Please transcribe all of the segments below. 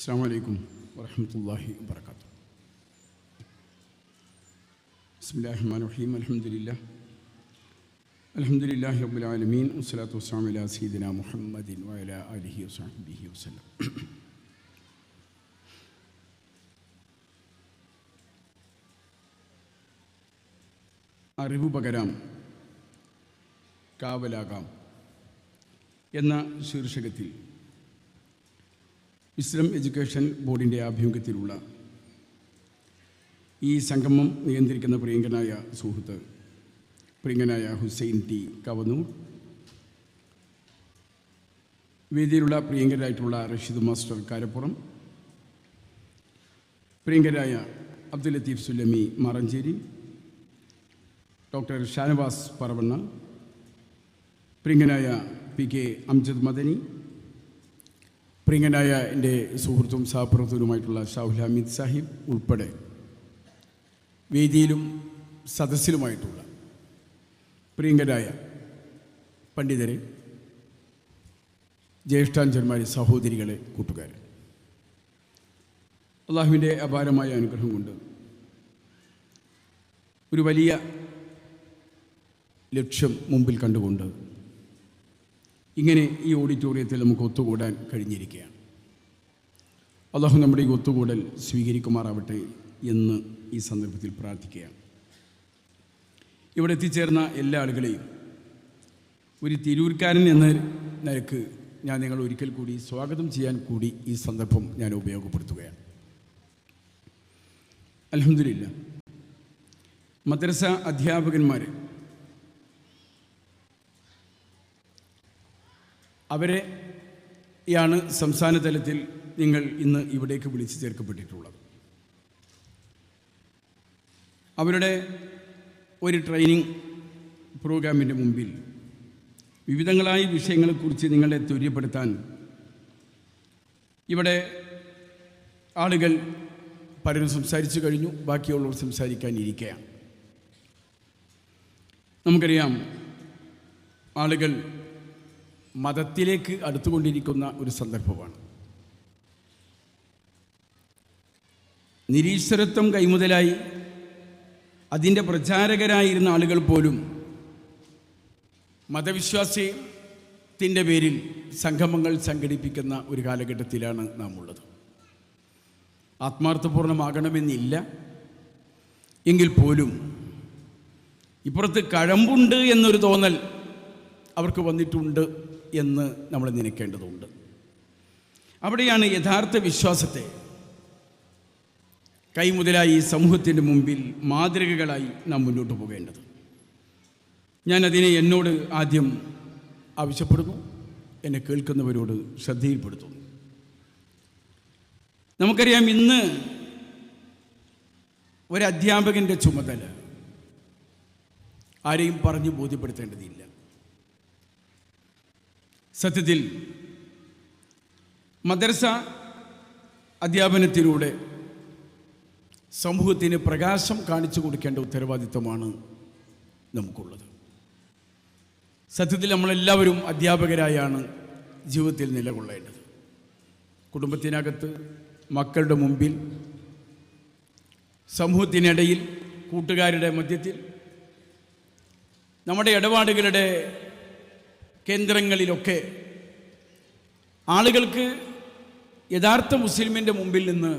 അസ്സാം വലൈക്കും വരഹമത്തല്ലാഹി വാത്തു ബിസ്മില്ലാഹിമാൻ റഹീം അലഹമില്ല അലഹമുല്ലാഹി അബുലാലമീൻ വസ്സലാത്തു വസ്സലാം അല സീദിന മുഹമ്മദിൻ വയല അലിഹി വസാഹിബിഹി വസ്ലം അറിവ് പകരാം കാവലാകാം എന്ന ശീർഷകത്തിൽ ഇസ്ലാം എഡ്യൂക്കേഷൻ ബോർഡിന്റെ ആഭിമുഖ്യത്തിലുള്ള ഈ സംഗമം നിയന്ത്രിക്കുന്ന പ്രിയങ്കനായ സുഹൃത്ത് പ്രിയങ്കനായ ഹുസൈൻ ടി. കവനൂർ. വേദിയിലുള്ള പ്രിയങ്കരായിട്ടുള്ള റഷീദ് മാസ്റ്റർ കാരപ്പുറം. പ്രിയങ്കരായ അബ്ദുൽ ലത്തീഫ് സുലമി മാറഞ്ചേരി. ഡോക്ടർ ഷാനവാസ് പറവണ്ണ. പ്രിയങ്കനായ പി കെ അംജദ് മദനി. പ്രിയങ്കനായ എന്റെ സുഹൃത്തും സഹപ്രവർത്തകനുമായിട്ടുള്ള ഷാഹുൽ ഹമീദ് സാഹിബ് ഉൾപ്പെടെ വേദിയിലും സദസ്സിലുമായിട്ടുള്ള പ്രിയങ്കരായ പണ്ഡിതരെ ജ്യേഷ്ഠാഞ്ചന്മാരെ സഹോദരികളെ കൂട്ടുകാരെ. അള്ളാഹുവിന്റെ അപാരമായ അനുഗ്രഹം കൊണ്ട് ഒരു വലിയ ലക്ഷ്യം മുമ്പിൽ കണ്ടുകൊണ്ട് ഇങ്ങനെ ഈ ഓഡിറ്റോറിയത്തിൽ നമുക്ക് ഒത്തുകൂടാൻ കഴിഞ്ഞിരിക്കുകയാണ്. അള്ളാഹു നമ്മുടെ ഈ ഒത്തുകൂടൽ സ്വീകരിക്കുമാറാവട്ടെ എന്ന് ഈ സന്ദർഭത്തിൽ പ്രാർത്ഥിക്കുകയാണ്. ഇവിടെ എത്തിച്ചേർന്ന എല്ലാ ആളുകളെയും ഒരു തിരൂർക്കാരൻ എന്ന നിലയ്ക്ക് ഞാൻ നിങ്ങൾ ഒരിക്കൽ കൂടി സ്വാഗതം ചെയ്യാൻ കൂടി ഈ സന്ദർഭം ഞാൻ ഉപയോഗപ്പെടുത്തുകയാണ്. അലഹമില്ല മദ്രസ അധ്യാപകന്മാർ അവരെ യാണ് സംസ്ഥാന തലത്തിൽ നിങ്ങൾ ഇന്ന് ഇവിടേക്ക് വിളിച്ചു ചേർക്കപ്പെട്ടിട്ടുള്ളത്. അവരുടെ ഒരു ട്രെയിനിങ് പ്രോഗ്രാമിന്റെ മുമ്പിൽ വിവിധങ്ങളായ വിഷയങ്ങളെക്കുറിച്ച് നിങ്ങളെ ത്വര്യപ്പെടുത്താൻ ഇവിടെ ആളുകൾ പലരും സംസാരിച്ചു കഴിഞ്ഞു ബാക്കിയുള്ളവർ സംസാരിക്കാൻ ഇരിക്കുകയാണ് നമുക്കറിയാം ആളുകൾ മതത്തിലേക്ക് അടുത്തുകൊണ്ടിരിക്കുന്ന ഒരു സന്ദർഭമാണ്. നിരീശ്വരത്വം കൈമുതലായി അതിന്റെ പ്രചാരകരായിരുന്ന ആളുകൾ പോലും മതവിശ്വാസത്തിന്റെ പേരിൽ സംഗമങ്ങൾ സംഘടിപ്പിക്കുന്ന ഒരു കാലഘട്ടത്തിലാണ് നാം ഉള്ളത് ആത്മാർത്ഥപൂർണമാകണമെന്നില്ല. എങ്കിൽ പോലും ഇപ്പുറത്ത് കഴമ്പുണ്ട് എന്നൊരു തോന്നൽ അവർക്ക് വന്നിട്ടുണ്ട്. എന്ന് നമ്മൾ നനയ്ക്കേണ്ടതുണ്ട് അവിടെയാണ് യഥാർത്ഥ വിശ്വാസത്തെ. കൈമുതലായി സമൂഹത്തിന്റെ മുമ്പിൽ മാതൃകകളായി നാം മുന്നോട്ട് പോകേണ്ടത്. ഞാൻ അതിനെ എന്നോട് ആദ്യം ആവശ്യപ്പെടുന്നു. എന്നെ കേൾക്കുന്നവരോട് ശ്രദ്ധയിൽപ്പെടുത്തുന്നു. നമുക്കറിയാം ഇന്ന് ഒരു ചുമതല ആരെയും പറഞ്ഞു ബോധ്യപ്പെടുത്തേണ്ടതില്ല. സത്യത്തിൽ മദ്രസ അധ്യാപനത്തിലൂടെ സമൂഹത്തിന് പ്രകാശം കാണിച്ചു കൊടുക്കേണ്ട ഉത്തരവാദിത്വമാണ് നമുക്കുള്ളത്. സത്യത്തിൽ നമ്മളെല്ലാവരും അധ്യാപകരായാണ് ജീവിതത്തിൽ നിലകൊള്ളേണ്ടത്. കുടുംബത്തിനകത്ത് മക്കളുടെ മുമ്പിൽ സമൂഹത്തിനിടയിൽ കൂട്ടുകാരുടെ മധ്യത്തിൽ നമ്മുടെ ഇടപാടുകളുടെ കേന്ദ്രങ്ങളിലൊക്കെ ആളുകൾക്ക് യഥാർത്ഥ മുസ്ലിമിന്റെ മുമ്പിൽ നിന്ന്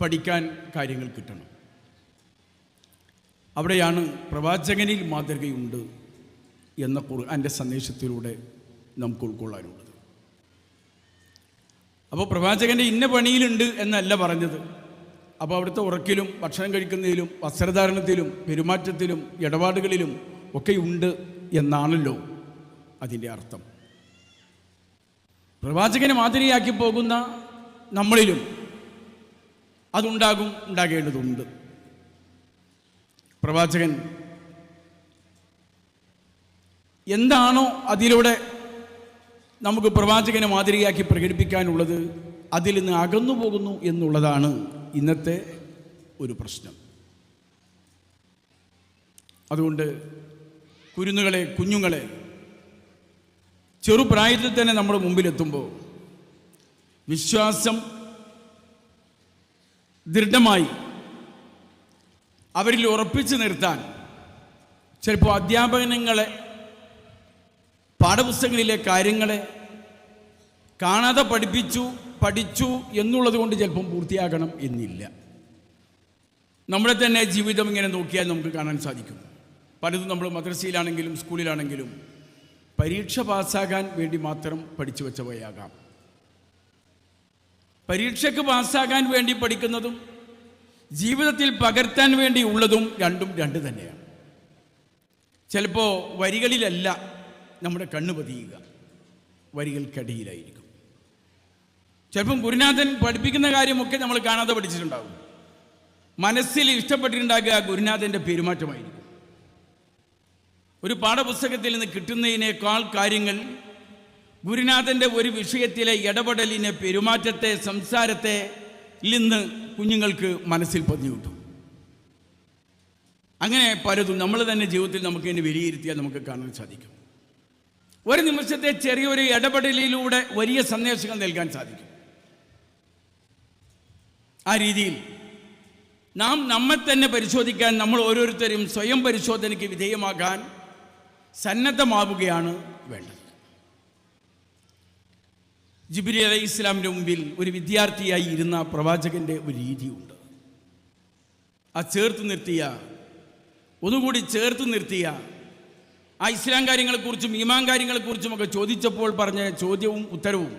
പഠിക്കാൻ കാര്യങ്ങൾ കിട്ടണം. അവിടെയാണ് പ്രവാചകനിൽ മാതൃകയുണ്ട് എന്ന ഖുർആന്റെ സന്ദേശത്തിലൂടെ നമുക്ക് ഉൾക്കൊള്ളാനുള്ളത്. അപ്പോൾ പ്രവാചകന്റെ ഇന്ന പണിയിലുണ്ട് എന്നല്ല പറഞ്ഞത്. അപ്പോൾ അവിടുത്തെ ഉറക്കിലും ഭക്ഷണം കഴിക്കുന്നതിലും വസ്ത്രധാരണത്തിലും പെരുമാറ്റത്തിലും ഇടപാടുകളിലും ഒക്കെ ഉണ്ട് എന്നാണല്ലോ അതിന്റെ അർത്ഥം. പ്രവാചകനെ മാതിരിയാക്കി പോകുന്ന നമ്മളിലും അതുണ്ടാകും ഉണ്ടാകേണ്ടതുണ്ട്. പ്രവാചകൻ എന്താണോ അതിലൂടെ നമുക്ക് പ്രവാചകനെ മാതിരിയാക്കി പ്രകടിപ്പിക്കാനുള്ളത് അതിൽ നിന്ന് അകന്നു പോകുന്നു എന്നുള്ളതാണ് ഇന്നത്തെ ഒരു പ്രശ്നം. അതുകൊണ്ട് കുരുന്നുകളെ കുഞ്ഞുങ്ങളെ ചെറുപ്രായത്തിൽ തന്നെ നമ്മുടെ മുമ്പിലെത്തുമ്പോൾ വിശ്വാസം ദൃഢമായി അവരിൽ ഉറപ്പിച്ചു നിർത്താൻ ചിലപ്പോൾ അധ്യാപനങ്ങളെ പാഠപുസ്തകങ്ങളിലെ കാര്യങ്ങളെ കാണാതെ പഠിപ്പിച്ചു പഠിച്ചു എന്നുള്ളത് കൊണ്ട് ചിലപ്പം പൂർത്തിയാകണം എന്നില്ല. നമ്മുടെ തന്നെ ജീവിതം ഇങ്ങനെ നോക്കിയാൽ നമുക്ക് കാണാൻ സാധിക്കും. പലതും നമ്മൾ മദ്രസയിലാണെങ്കിലും സ്കൂളിലാണെങ്കിലും പരീക്ഷ പാസ്സാകാൻ വേണ്ടി മാത്രം പഠിച്ചു വെച്ചവയാകാം. പരീക്ഷയ്ക്ക് പാസ്സാകാൻ വേണ്ടി പഠിക്കുന്നതും ജീവിതത്തിൽ പകർത്താൻ വേണ്ടി ഉള്ളതും രണ്ടും രണ്ട് തന്നെയാണ്. ചിലപ്പോൾ വരികളിലല്ല നമ്മുടെ കണ്ണ് പതിയുക വരികൾക്കടിയിലായിരിക്കും. ചിലപ്പം ഗുരുനാഥൻ പഠിപ്പിക്കുന്ന കാര്യമൊക്കെ നമ്മൾ കാണാതെ പഠിച്ചിട്ടുണ്ടാകും. മനസ്സിൽ ഇഷ്ടപ്പെട്ടിട്ടുണ്ടാകുക ഗുരുനാഥന്റെ പെരുമാറ്റമായിരിക്കും. ഒരു പാഠപുസ്തകത്തിൽ നിന്ന് കിട്ടുന്നതിനേക്കാൾ കാര്യങ്ങൾ ഗുരുനാഥന്റെ ഒരു വിഷയത്തിലെ ഇടപെടലിനെ പെരുമാറ്റത്തെ സംസാരത്തെ ഇന്ന് കുഞ്ഞുങ്ങൾക്ക് മനസ്സിൽ പതിഞ്ഞു കിട്ടും. അങ്ങനെ പലതും നമ്മൾ തന്നെ ജീവിതത്തിൽ നമുക്ക് ഇതിനെ വിലയിരുത്തിയാൽ നമുക്ക് കാണാൻ സാധിക്കും. ഒരു നിമിഷത്തെ ചെറിയൊരു ഇടപെടലിലൂടെ വലിയ സന്ദേശങ്ങൾ നൽകാൻ സാധിക്കും. ആ രീതിയിൽ നാം നമ്മെ തന്നെ പരിശോധിക്കാൻ നമ്മൾ ഓരോരുത്തരും സ്വയം പരിശോധനയ്ക്ക് വിധേയമാകാൻ സന്നദ്ധമാവുകയാണ് വേണ്ടത്. ജിബിരി അലൈഹി ഇസ്ലാമിന്റെ മുമ്പിൽ ഒരു വിദ്യാർത്ഥിയായി ഇരുന്ന പ്രവാചകന്റെ ഒരു രീതിയുണ്ട്. ആ ചേർത്ത് നിർത്തിയ ഒന്നുകൂടി ചേർത്ത് നിർത്തിയ ആ ഇസ്ലാം കാര്യങ്ങളെക്കുറിച്ചും ഈമാൻ കാര്യങ്ങളെക്കുറിച്ചും ഒക്കെ ചോദിച്ചപ്പോൾ പറഞ്ഞ ചോദ്യവും ഉത്തരവും.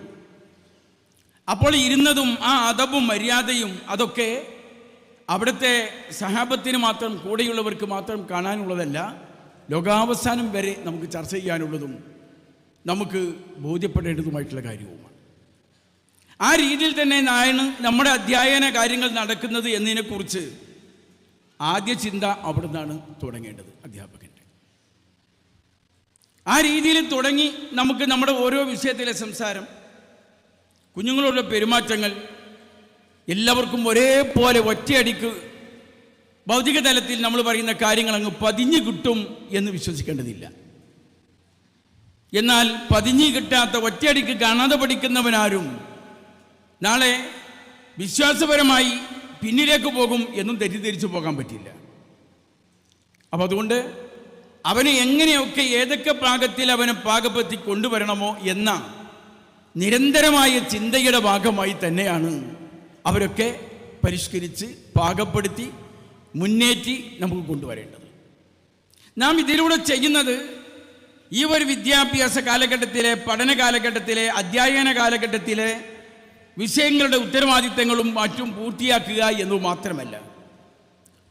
അപ്പോൾ ഇരുന്നതും ആ അതവും മര്യാദയും അതൊക്കെ അവിടുത്തെ സഹാബത്തിന് മാത്രം കൂടെയുള്ളവർക്ക് മാത്രം കാണാനുള്ളതല്ല ലോകാവസാനം വരെ നമുക്ക് ചർച്ച ചെയ്യാനുള്ളതും നമുക്ക് ബോധ്യപ്പെടേണ്ടതുമായിട്ടുള്ള കാര്യവുമാണ്. ആ രീതിയിൽ തന്നെ നായണ് നമ്മുടെ അധ്യയന കാര്യങ്ങൾ നടക്കുന്നത് എന്നതിനെക്കുറിച്ച് ആദ്യ ചിന്ത അവിടെ നിന്നാണ് തുടങ്ങേണ്ടത് അധ്യാപകന്റെ. ആ രീതിയിൽ തുടങ്ങി നമുക്ക് നമ്മുടെ ഓരോ വിഷയത്തിലെ സംസാരം കുഞ്ഞുങ്ങളോടുള്ള പെരുമാറ്റങ്ങൾ എല്ലാവർക്കും ഒരേപോലെ ഒറ്റയടിക്ക് ഭൗതിക തലത്തിൽ നമ്മൾ പറയുന്ന കാര്യങ്ങൾ അങ്ങ് പതിഞ്ഞു കിട്ടും എന്ന് വിശ്വസിക്കേണ്ടതില്ല. എന്നാൽ പതിഞ്ഞു കിട്ടാത്ത ഒറ്റയടിക്ക് കാണാതെ പഠിക്കുന്നവനാരും നാളെ വിശ്വാസപരമായി പിന്നിലേക്ക് പോകും എന്നും തെറ്റിദ്ധരിച്ചു പോകാൻ പറ്റില്ല. അപ്പം അതുകൊണ്ട് അവന് എങ്ങനെയൊക്കെ ഏതൊക്കെ പാകത്തിൽ അവനെ പാകപ്പെടുത്തി കൊണ്ടുവരണമോ എന്ന നിരന്തരമായ ചിന്തയുടെ ഭാഗമായി തന്നെയാണ് അവരൊക്കെ പരിഷ്കരിച്ച് പാകപ്പെടുത്തി മുന്നേറ്റി നമുക്ക് കൊണ്ടുവരേണ്ടത്. നാം ഇതിലൂടെ ചെയ്യുന്നത് ഈ ഒരു വിദ്യാഭ്യാസ കാലഘട്ടത്തിലെ പഠന കാലഘട്ടത്തിലെ അധ്യയന കാലഘട്ടത്തിലെ വിഷയങ്ങളുടെ ഉത്തരവാദിത്തങ്ങളും മറ്റും പൂർത്തിയാക്കുക എന്നു മാത്രമല്ല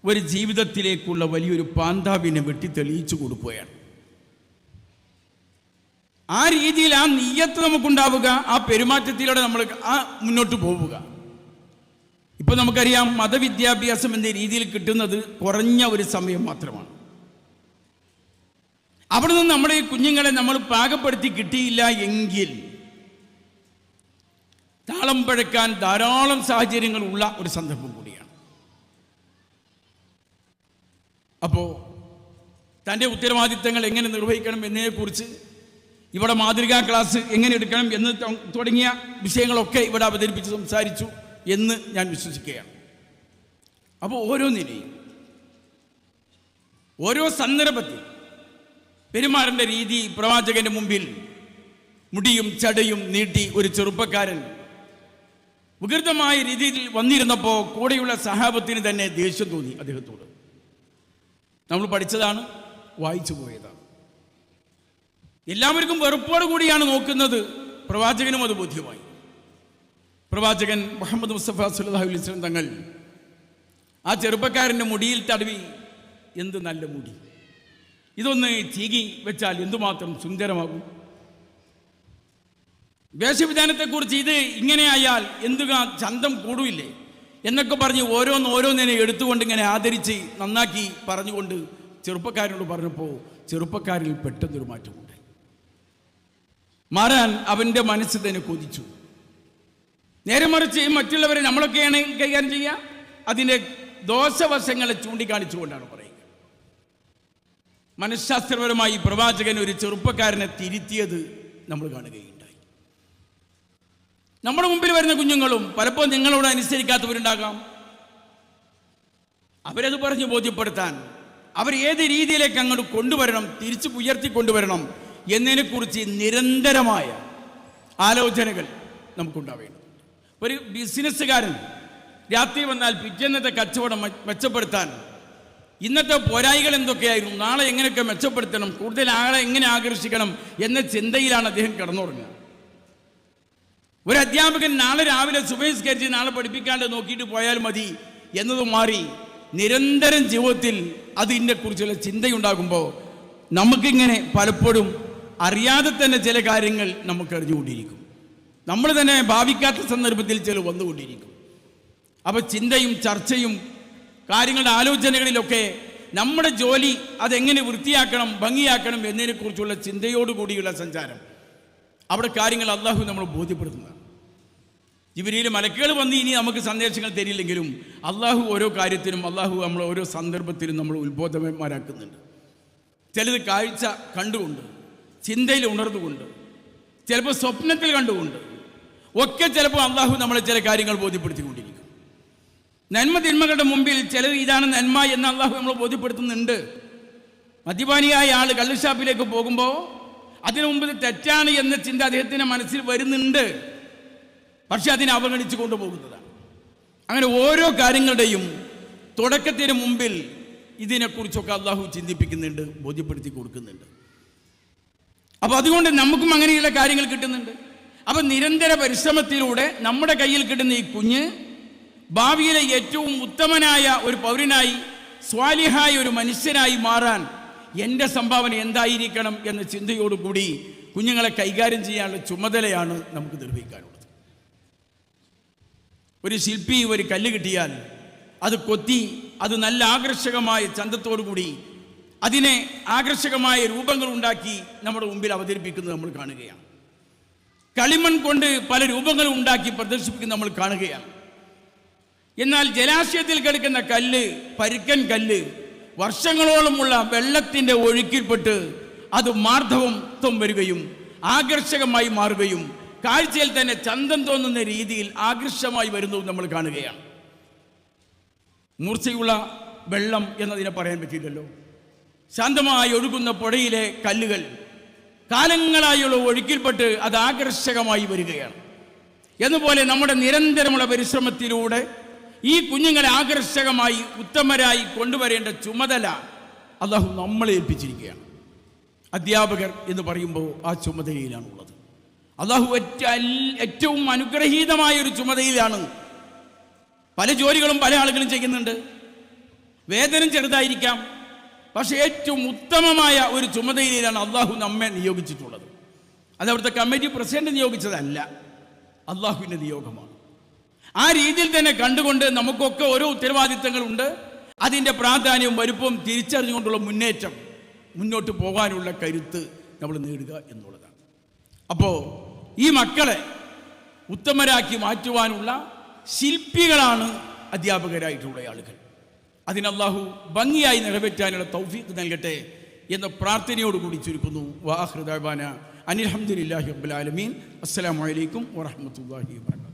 ഒരു ജീവിതത്തിലേക്കുള്ള വലിയൊരു പാന്താവിനെ വെട്ടി തെളിയിച്ചു കൊടുക്കുകയാണ്. ആ രീതിയിൽ ആ നീയത്ത് നമുക്കുണ്ടാവുക ആ പെരുമാറ്റത്തിലൂടെ നമ്മൾ ആ മുന്നോട്ട് പോവുക. ഇപ്പൊ നമുക്കറിയാം മതവിദ്യാഭ്യാസം എന്ന രീതിയിൽ കിട്ടുന്നത് കുറഞ്ഞ ഒരു സമയം മാത്രമാണ്. അവിടെ നിന്ന് നമ്മുടെ ഈ കുഞ്ഞുങ്ങളെ നമ്മൾ പാകപ്പെടുത്തി കിട്ടിയില്ല എങ്കിൽ താളം പഴക്കാൻ ധാരാളം സാഹചര്യങ്ങൾ ഉള്ള ഒരു സന്ദർഭം കൂടിയാണ്. അപ്പോൾ തന്റെ ഉത്തരവാദിത്തങ്ങൾ എങ്ങനെ നിർവഹിക്കണം എന്നതിനെക്കുറിച്ച് ഇവിടെ മാതൃകാ ക്ലാസ് എങ്ങനെ എടുക്കണം എന്ന് തുടങ്ങിയ വിഷയങ്ങളൊക്കെ ഇവിടെ അവതരിപ്പിച്ച് സംസാരിച്ചു. എന്ന് ഞാൻ വിശ്വസിക്കുകയാണ്. അപ്പോൾ ഓരോന്നിനെയും ഓരോ സന്ദർഭത്തിൽ പെരുമാറേണ്ട രീതി പ്രവാചകന്റെ മുമ്പിൽ മുടിയും ചടയും നീട്ടി ഒരു ചെറുപ്പക്കാരൻ വികൃതമായ രീതിയിൽ വന്നിരുന്നപ്പോൾ കൂടെയുള്ള സഹാബത്തിന് തന്നെ ദേഷ്യം തോന്നി അദ്ദേഹത്തോട്. നമ്മൾ പഠിച്ചതാണ് വായിച്ചു പോയതാണ്. എല്ലാവർക്കും വെറുപ്പോട് കൂടിയാണ് നോക്കുന്നത് പ്രവാചകനും അത് ബോധ്യമായി. പ്രവാചകൻ മുഹമ്മദ് മുസ്തഫ സുല്ലാഹു തങ്ങൾ ആ ചെറുപ്പക്കാരന്റെ മുടിയിൽ തടവി എന്ത് നല്ല മുടി? ഇതൊന്ന് ചീകി വെച്ചാൽ എന്തുമാത്രം സുന്ദരമാകും? വേഷവിധാനത്തെക്കുറിച്ച് ഇത് ഇങ്ങനെയായാൽ എന്തുക ചന്തം കൂടുമില്ലേ എന്നൊക്കെ പറഞ്ഞ് ഓരോന്ന് ഓരോന്നിനെ എടുത്തുകൊണ്ട് ഇങ്ങനെ ആദരിച്ച് നന്നാക്കി പറഞ്ഞുകൊണ്ട് ചെറുപ്പക്കാരനോട് പറഞ്ഞപ്പോൾ ചെറുപ്പക്കാരിൽ പെട്ടെന്നൊരു മാറ്റമുണ്ട് മാറാൻ അവന്റെ മനസ്സ് തന്നെ കൊതിച്ചു. നേരെ മറിച്ച് മറ്റുള്ളവരെ നമ്മളൊക്കെയാണ് കൈകാര്യം ചെയ്യുക. അതിന്റെ ദോഷവശങ്ങളെ ചൂണ്ടിക്കാണിച്ചുകൊണ്ടാണ് പറയുക. മനഃശാസ്ത്രപരമായി പ്രവാചകൻ ഒരു ചെറുപ്പക്കാരനെ തിരുത്തിയത് നമ്മൾ കാണുകയുണ്ടായി. നമ്മുടെ മുമ്പിൽ വരുന്ന കുഞ്ഞുങ്ങളും പലപ്പോഴും നിങ്ങളോട് അനുസരിക്കാത്തവരുണ്ടാകാം. അവരത് പറഞ്ഞ് ബോധ്യപ്പെടുത്താൻ അവർ ഏത് രീതിയിലേക്ക് അങ്ങോട്ട് കൊണ്ടുവരണം തിരിച്ചു ഉയർത്തി കൊണ്ടുവരണം എന്നതിനെക്കുറിച്ച് നിരന്തരമായ ആലോചനകൾ നമുക്കുണ്ടാവേണ്ടതുണ്ട്. ഒരു ബിസിനസ്സുകാരൻ രാത്രി വന്നാൽ പിറ്റേന്നത്തെ കച്ചവടം മെച്ചപ്പെടുത്താൻ. ഇന്നത്തെ പോരായികൾ എന്തൊക്കെയായിരുന്നു? നാളെ എങ്ങനെയൊക്കെ മെച്ചപ്പെടുത്തണം? കൂടുതൽ ആളെ എങ്ങനെ ആകർഷിക്കണം എന്ന ചിന്തയിലാണ് അദ്ദേഹം കിടന്നുറങ്ങുക. ഒരു അധ്യാപകൻ നാളെ രാവിലെ സുബഹിസ്കരിച്ച് നാളെ പഠിപ്പിക്കാണ്ട് നോക്കിയിട്ട് പോയാൽ മതി എന്നത് മാറി നിരന്തരം ജീവിതത്തിൽ അതിന്റെ കുറിച്ചുള്ള ചിന്തയുണ്ടാകുമ്പോൾ നമുക്കിങ്ങനെ പലപ്പോഴും അറിയാതെ തന്നെ ചില കാര്യങ്ങൾ നമുക്ക് അറിഞ്ഞുകൊണ്ടിരിക്കും. നമ്മൾ തന്നെ ഭാവിക്കാത്ത സന്ദർഭത്തിൽ ചില വന്നുകൊണ്ടിരിക്കും. അപ്പോൾ ചിന്തയും ചർച്ചയും കാര്യങ്ങളുടെ ആലോചനകളിലൊക്കെ നമ്മുടെ ജോലി അതെങ്ങനെ വൃത്തിയാക്കണം ഭംഗിയാക്കണം എന്നതിനെക്കുറിച്ചുള്ള ചിന്തയോടുകൂടിയുള്ള സഞ്ചാരം. അവിടെ കാര്യങ്ങൾ അള്ളാഹു നമ്മൾ ബോധ്യപ്പെടുത്തുന്നതാണ്. ജിബിരിയിൽ മലക്കുകൾ വന്ന് ഇനി നമുക്ക് സന്ദേശങ്ങൾ തരില്ലെങ്കിലും അള്ളാഹു ഓരോ കാര്യത്തിനും അള്ളാഹു നമ്മൾ ഓരോ സന്ദർഭത്തിലും നമ്മൾ ഉത്ബോധന്മാരാക്കുന്നുണ്ട് ചിലത് കാഴ്ച കണ്ടുകൊണ്ട് ചിന്തയിൽ ഉണർന്നുകൊണ്ട് ചിലപ്പോൾ സ്വപ്നത്തിൽ കണ്ടുകൊണ്ട് ഒക്കെ ചിലപ്പോൾ അള്ളാഹു നമ്മളെ ചില കാര്യങ്ങൾ ബോധ്യപ്പെടുത്തിക്കൊണ്ടിരിക്കും. നന്മ തിന്മകളുടെ മുമ്പിൽ ചിലത് ഇതാണ് നന്മ എന്ന് അള്ളാഹു നമ്മളെ ബോധ്യപ്പെടുത്തുന്നുണ്ട്. മദ്യപാനിയായ ആൾ കള്ളുഷാപ്പിലേക്ക് പോകുമ്പോൾ അതിനു മുമ്പ് തെറ്റാണ് എന്ന ചിന്ത അദ്ദേഹത്തിന്റെ മനസ്സിൽ വരുന്നുണ്ട്. പക്ഷെ അതിനെ അവഗണിച്ചു കൊണ്ടുപോകുന്നതാണ് അങ്ങനെ ഓരോ കാര്യങ്ങളുടെയും തുടക്കത്തിന് മുമ്പിൽ ഇതിനെക്കുറിച്ചൊക്കെ അള്ളാഹു ചിന്തിപ്പിക്കുന്നുണ്ട് ബോധ്യപ്പെടുത്തി കൊടുക്കുന്നുണ്ട്. അപ്പോൾ അതുകൊണ്ട് നമുക്കും അങ്ങനെയുള്ള കാര്യങ്ങൾ കിട്ടുന്നുണ്ട്. അപ്പം നിരന്തര പരിശ്രമത്തിലൂടെ നമ്മുടെ കയ്യിൽ കിട്ടുന്ന ഈ കുഞ്ഞ് ഭാവിയിലെ ഏറ്റവും ഉത്തമനായ ഒരു പൗരനായി സ്വാലിഹായ ഒരു മനുഷ്യനായി മാറാൻ എന്റെ സംഭാവന എന്തായിരിക്കണം എന്ന ചിന്തയോടുകൂടി കുഞ്ഞുങ്ങളെ കൈകാര്യം ചെയ്യാനുള്ള ചുമതലയാണ് നമുക്ക് നിർവഹിക്കാനുള്ളത്. ഒരു ശില്പി ഒരു കല്ല് കിട്ടിയാൽ അത് കൊത്തി അത് നല്ല ആകർഷകമായ ചന്തത്തോടു കൂടി അതിനെ ആകർഷകമായ രൂപങ്ങൾ ഉണ്ടാക്കി നമ്മുടെ മുമ്പിൽ അവതരിപ്പിക്കുന്നത് നമ്മൾ കാണുകയാണ്. കളിമൺ കൊണ്ട് പല രൂപങ്ങളും ഉണ്ടാക്കി പ്രദർശിപ്പിക്കുന്ന നമ്മൾ കാണുകയാണ്. എന്നാൽ ജലാശയത്തിൽ കിടക്കുന്ന കല്ല് പരുക്കൻ കല്ല് വർഷങ്ങളോളമുള്ള വെള്ളത്തിന്റെ ഒഴുക്കിൽപ്പെട്ട് അത് മാർദ്ദവത്വം വരികയും ആകർഷകമായി മാറുകയും കാഴ്ചയിൽ തന്നെ ചന്തം തോന്നുന്ന രീതിയിൽ ആകർഷമായി വരുന്നതും നമ്മൾ കാണുകയാണ്. മൂർച്ചയുള്ള വെള്ളം എന്നതിനെ പറയാൻ പറ്റിയില്ലല്ലോ. ശാന്തമായി ഒഴുകുന്ന പുഴയിലെ കല്ലുകൾ കാലങ്ങളായുള്ള ഒഴുക്കിൽപ്പെട്ട് അത് ആകർഷകമായി വരികയാണ്. എന്നുപോലെ നമ്മുടെ നിരന്തരമുള്ള പരിശ്രമത്തിലൂടെ ഈ കുഞ്ഞുങ്ങളെ ആകർഷകമായി ഉത്തമരായി കൊണ്ടുവരേണ്ട ചുമതല അള്ളാഹു നമ്മളെ ഏൽപ്പിച്ചിരിക്കുകയാണ്. അധ്യാപകർ എന്ന് പറയുമ്പോൾ ആ ചുമതലയിലാണുള്ളത്. അള്ളാഹു ഏറ്റ ഏറ്റവും അനുഗ്രഹീതമായ ഒരു ചുമതലയിലാണ്. പല ജോലികളും പല ആളുകളും ചെയ്യുന്നുണ്ട്. വേതനം ചെറുതായിരിക്കാം. പക്ഷെ ഏറ്റവും ഉത്തമമായ ഒരു ചുമതലയിലാണ് അള്ളാഹു നമ്മെ നിയോഗിച്ചിട്ടുള്ളത്. അത് അവിടുത്തെ കമ്മിറ്റി പ്രസിഡന്റ് നിയോഗിച്ചതല്ല അള്ളാഹുവിന്റെ നിയോഗമാണ്. ആ രീതിയിൽ തന്നെ കണ്ടുകൊണ്ട് നമുക്കൊക്കെ ഓരോ ഉത്തരവാദിത്തങ്ങളുണ്ട്. അതിന്റെ പ്രാധാന്യവും വലുപ്പവും തിരിച്ചറിഞ്ഞുകൊണ്ടുള്ള മുന്നേറ്റം മുന്നോട്ട് പോകാനുള്ള കരുത്ത് നമ്മൾ നേടുക എന്നുള്ളതാണ്. അപ്പോൾ ഈ മക്കളെ ഉത്തമരാക്കി മാറ്റുവാനുള്ള ശില്പികളാണ് അധ്യാപകരായിട്ടുള്ള ആളുകൾ. അതിന് ഭംഗിയായി നിറവേറ്റാനുള്ള തൗഫീഖ് നൽകട്ടെ എന്ന പ്രാർത്ഥനയോടുകൂടി ചുരുക്കുന്നു. വാഹൃദാന അനിൽഹമ്മദില്ലാഹി അബ്ബുലാലമീൻ വലൈക്കും വാഹമത്തല്ലാഹി വാ